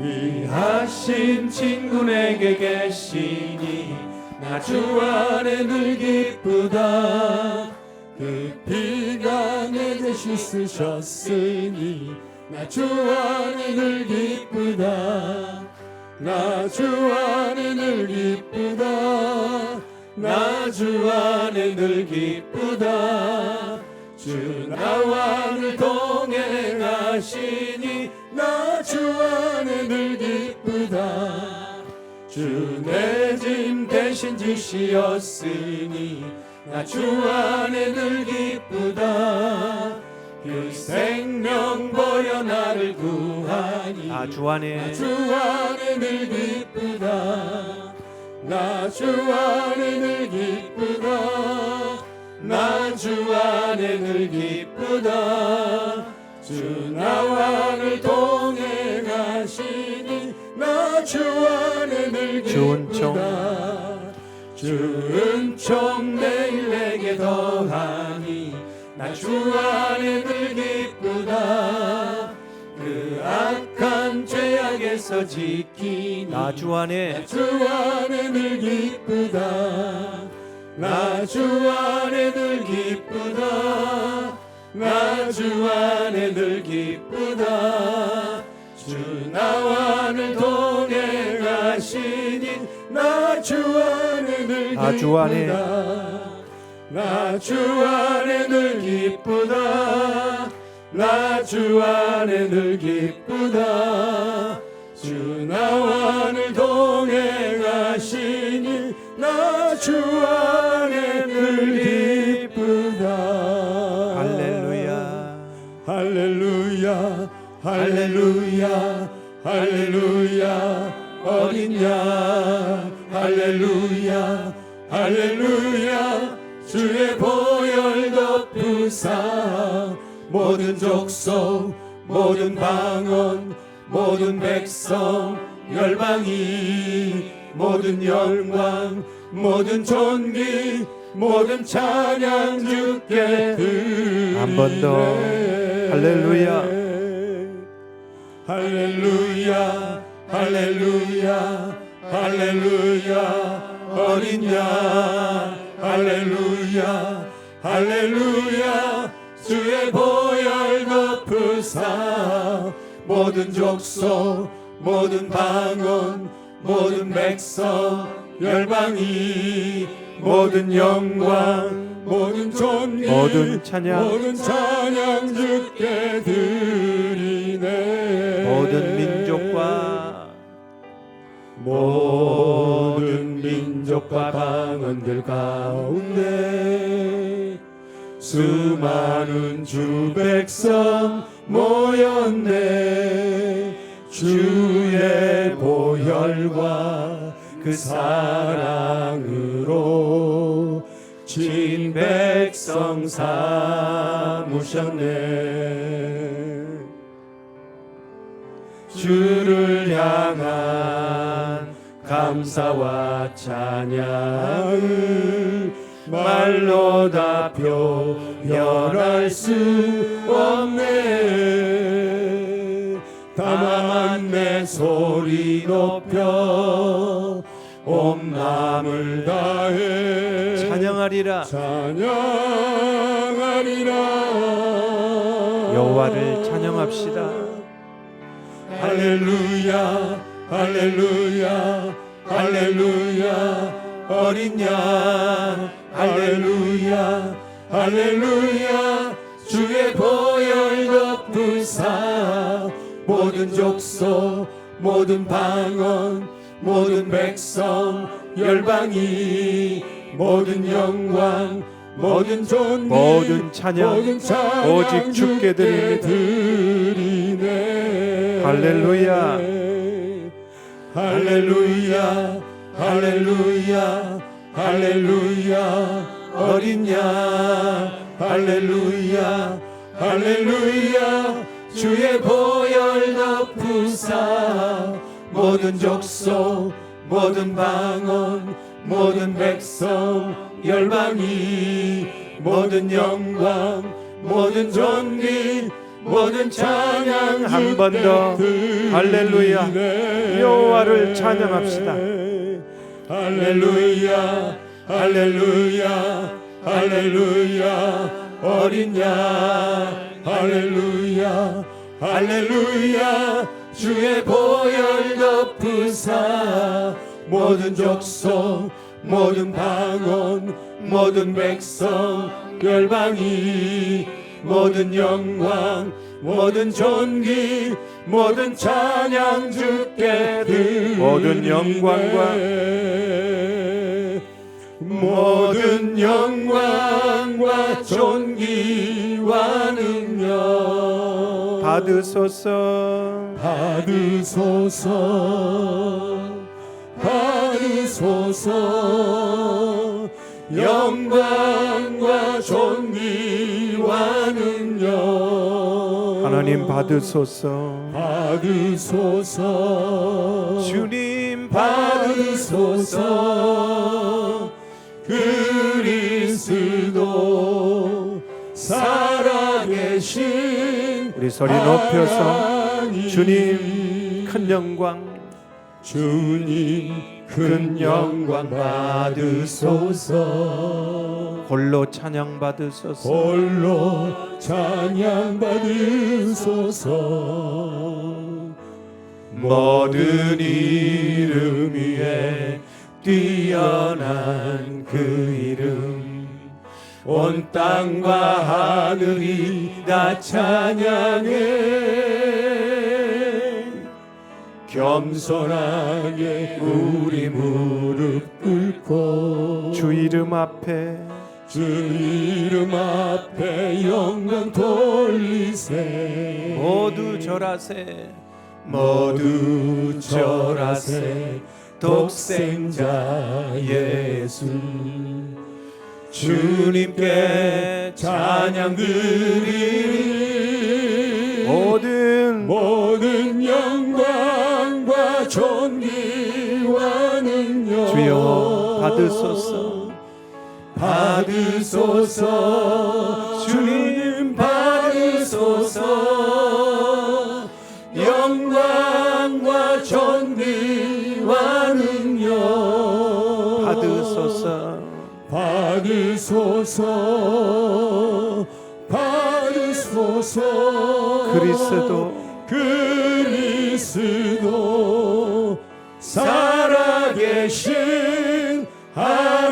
귀하신 친구 내게 계시니 나 주 안에 늘 기쁘다. 그 피가 내 대신 쓰셨으니 나 주 안에 늘 기쁘다. 나 주 안에 늘 기쁘다. 나 주 안에 늘 기쁘다. 주 나와 늘 동행하시니 나 주내짐 대신 지시었으니 나 주 안에 늘 기쁘다. 그 생명 버려 나를 구하니 아주 안에. 주 안에 늘 기쁘다. 나 주 안에 늘 기쁘다. 나 주 안에 늘 기쁘다. 주 나와 나 주 안에 늘주 은총. 기쁘다 주 은총 매일 내게 더하니 나 주 안에 늘 기쁘다. 그 악한 죄악에서 지키니 나 주 안에. 주 안에 늘 기쁘다. 나 주 안에 늘 기쁘다. 나 주 안에 늘 기쁘다. 주 나와 늘 동행하시니 나주 안에 늘 아, 주 안에. 기쁘다. 나주 안에 늘 기쁘다. 나주 안에 늘 기쁘다. 주 나와 늘 동행하시니 나주 안에 늘 기쁘다. 할렐루야. 할렐루야. 할렐루야 할렐루야 어린 양. 할렐루야 할렐루야. 주의 보혈 덮으사. 모든 족속 모든 방언 모든 백성 열방이 모든 영광 모든 존귀 모든 찬양 주께 드리네 한번 더. 할렐루야. 할렐루야 할렐루야 할렐루야 어린 양. 할렐루야 할렐루야. 주의 보혈 덮으사. 모든 족속 모든 방언 모든 백성 열방이 모든 영광 모든 존귀 모든 찬양. 모든 찬양 주께 드리네. 모든 민족과 모든 민족과 방언들 가운데 수많은 주 백성 모였네. 주의 보혈과 그 사랑으로 진 백성 삼으셨네. 주를 향한 감사와 찬양을 말로 다 표현할 수 없네. 다만 내 소리 높여 온 마음을 다해. 찬양하리라. 찬양하리라. 여호와를 찬양합시다. 할렐루야 할렐루야 할렐루야 어린 양 할렐루야 할렐루야 주의 보혈 덮으사 모든 족속 모든 방언 모든 백성 열방이 모든 영광 모든 존귀 모든 찬양, 모든 찬양 오직 주께 드립니다. 할렐루야. 할렐루야 할렐루야 할렐루야. 어린 양 할렐루야 할렐루야. 주의 보혈 덮으사 모든 족속 모든 방언 모든 백성 열방이 모든 영광 모든 존귀 모든 찬양 한 번 더 할렐루야. 여호와를 찬양합시다. 할렐루야 할렐루야 할렐루야 어린 양 할렐루야 할렐루야 주의 보혈 덮으사 모든 족속 모든 방언 모든 백성 열방이 모든 영광 모든 존귀 모든 찬양 주께 드리네. 모든 영광과 모든 영광과 존귀와 능력 받으소서. 받으소서. 받으소서. 영광과 존귀 와 능력 하나님 받으소서. 받으소서. 주님 받으소서. 그리스도 살아계신 우리 소리 높여서. 주님 큰 영광. 주님 큰 영광 받으소서. 홀로 찬양 받으소서. 홀로 찬양 받으소서. 모든 이름 위에 뛰어난 그 이름. 온 땅과 하늘이 다 찬양해 겸손하게 우리 무릎 꿇고 주 이름 앞에 주 이름 앞에 영광 돌리세. 모두 절하세. 모두 절하세. 독생자 예수. 주님께 찬양 드리리 받으소서. 받으소서. 주님 받으소서. 영광과 존귀와 능력 받으소서. 받으소서. 받으소서. 그리스도. 그리스도. 살아계신 하나님